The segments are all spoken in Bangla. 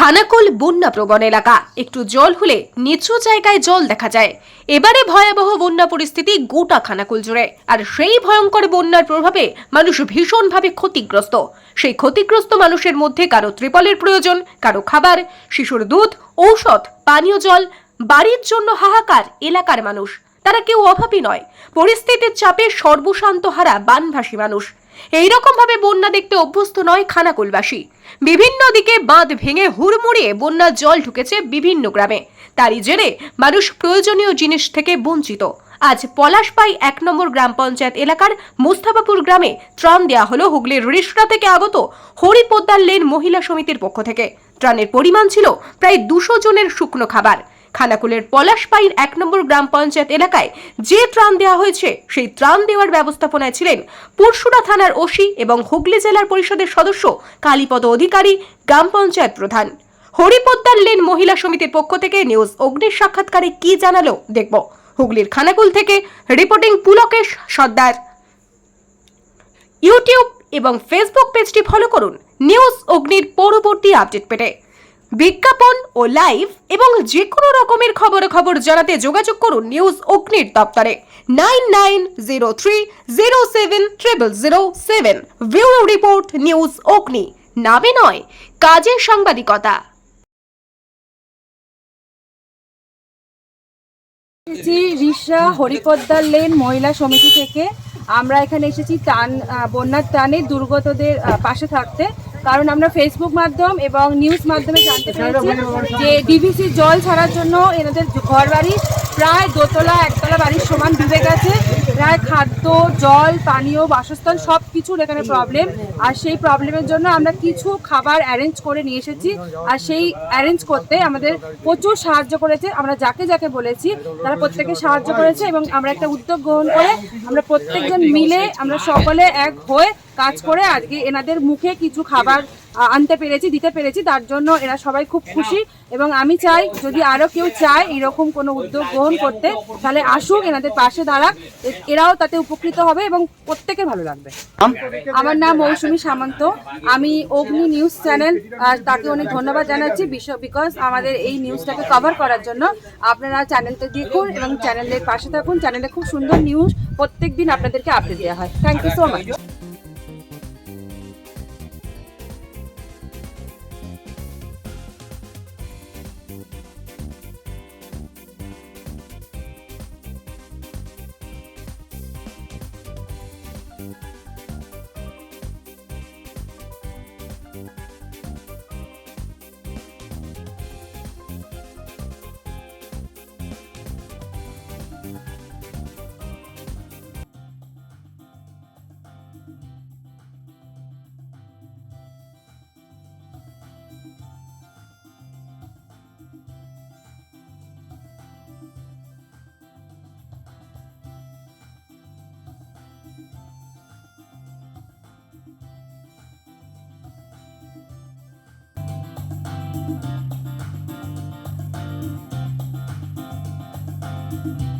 Khanakul বন্যা প্রবণ এলাকা। একটু জল হলে নিচু জায়গায় জল দেখা যায়। এবারে ভয়াবহ বন্যা পরিস্থিতি গোটা খানাকুল জুড়ে। আর সেই ভয়ঙ্কর বন্যার প্রভাবে মানুষ ভীষণভাবে ক্ষতিগ্রস্ত। সেই ক্ষতিগ্রস্ত মানুষের মধ্যে কারও ত্রিপলের প্রয়োজন, কারও খাবার, শিশুর দুধ, ঔষধ, পানীয় জল, বাড়ির জন্য হাহাকার এলাকার মানুষ। তারা কেউ অভাবী নয়। পরিস্থিতির চাপে সর্বশান্ত হারা বানভাসী মানুষ। এইরকম ভাবে বন্যা দেখতে অভ্যস্ত নয় খানাকুলবাসী। বিভিন্ন দিকে বাঁধ ভেঙে হুড়মুড়িয়ে বন্যার জল ঢুকেছে বিভিন্ন গ্রামে। তারই জেরে মানুষ প্রয়োজনীয় জিনিস থেকে বঞ্চিত। আজ পলাশপাই এক নম্বর গ্রাম পঞ্চায়েত এলাকার মুস্তাফাপুর গ্রামে ত্রাণ দেওয়া হলো হুগলির রিষড়া থেকে আগত হরিপদ্দার লেন মহিলা সমিতির পক্ষ থেকে। ত্রাণের পরিমাণ ছিল প্রায় দুশো জনের শুকনো খাবার। খানাকুলের পলাশপাইন এক নম্বর গ্রাম পঞ্চায়েত এলাকায় যে ত্রাণ দেওয়া হয়েছে, সেই ত্রাণ দেওয়ার ব্যবস্থাপনায় ছিলেন পরশুরা থানার ওসি এবং হুগলি জেলার পরিষদের সদস্য কালীপদ অধিকারী, গ্রাম পঞ্চায়েত প্রধান। হরিপদ্দার লেন মহিলা সমিতির পক্ষ থেকে নিউজ অগ্নির সাক্ষাৎকারে কি জানালো দেখব। হুগলির খানাকুল থেকে রিপোর্টিং পুলকেশ সর্দার। ইউটিউব এবং ফেসবুক পেজটি ফলো করুন, নিউজ অগ্নির পরবর্তী আপডেট পেতে। বিজ্ঞাপন ও লাইভ এবং যে কোনো রকমের খবর খবর জানাতে যোগাযোগ করুন নিউজ অগ্নির দপ্তরে। Nine nine zero three zero seven zero seven. Report, news Agni. নামে নয়, কাজের সাংবাদিকতা। রিসা হরিপদ্দার লেন মহিলা সমিতি থেকে। আমরা এখানে এসেছি টান বন্যার টানে দুর্গতদের পাশে থাকতে। কারণ আমরা ফেসবুক মাধ্যম এবং নিউজ মাধ্যমে জানতে পেরেছি যে ডিভিসি জল ছাড়ার জন্য এনাদের ঘর বাড়ি প্রায় দোতলা, একতলা বাড়ির সমান ডুবে গেছে প্রায় খাদ্য, জল, পানীয়, বাসস্থান সব কিছুর এখানে প্রবলেম আর সেই প্রবলেমের জন্য আমরা কিছু খাবার অ্যারেঞ্জ করে নিয়ে এসেছি। আর সেই অ্যারেঞ্জ করতে আমাদের প্রচুর সাহায্য করেছে। আমরা যাকে যাকে বলেছি, তারা প্রত্যেকে সাহায্য করেছে এবং আমরা একটা উদ্যোগ গ্রহণ করে আমরা প্রত্যেকজন মিলে আমরা সকলে এক হয়ে কাজ করে আজকে এনাদের মুখে কিছু খাবার আনতে পেরেছি দিতে পেরেছি তার জন্য এরা সবাই খুব খুশি। এবং আমি চাই যদি আরও কেউ চায় এরকম কোনো উদ্যোগ গ্রহণ করতে তাহলে আসুক এনাদের পাশে দাঁড়াক এরাও তাতে উপকৃত হবে এবং প্রত্যেকের ভালো লাগবে। আমার নাম মৌসুমী সামন্ত। আমি অগ্নি নিউজ চ্যানেল আর তাকে অনেক ধন্যবাদ জানাচ্ছি বিকজ আমাদের এই নিউজটাকে কভার করার জন্য। আপনারা চ্যানেলটা দেখুন এবং চ্যানেলের পাশে থাকুন। চ্যানেলে খুব সুন্দর নিউজ প্রত্যেক দিন আপনাদেরকে আপডেট দেওয়া হয়। Thank you so much thank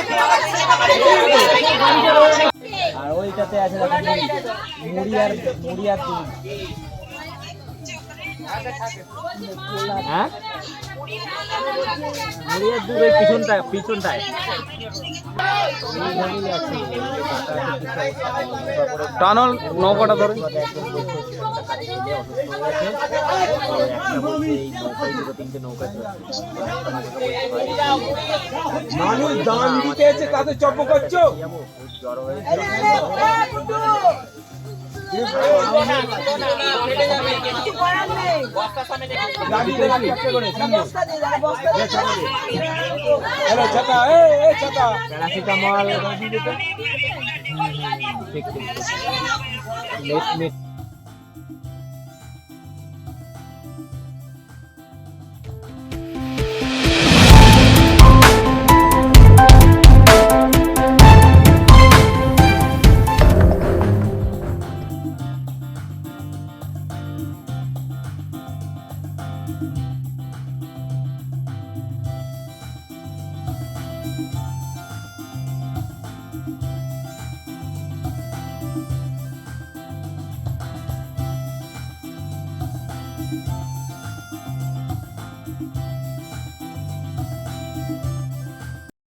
আর ওইটাতে আছে মুড়ি আর মুড়ি আর দুধ। হ্যাঁ? পিছনটায় পিছনটায়। টানো নৌকাটা ধরে। মানুষ দান দিতে এসে কাছে চপ করছ প্যারাসিটামল ঠিক ঠিক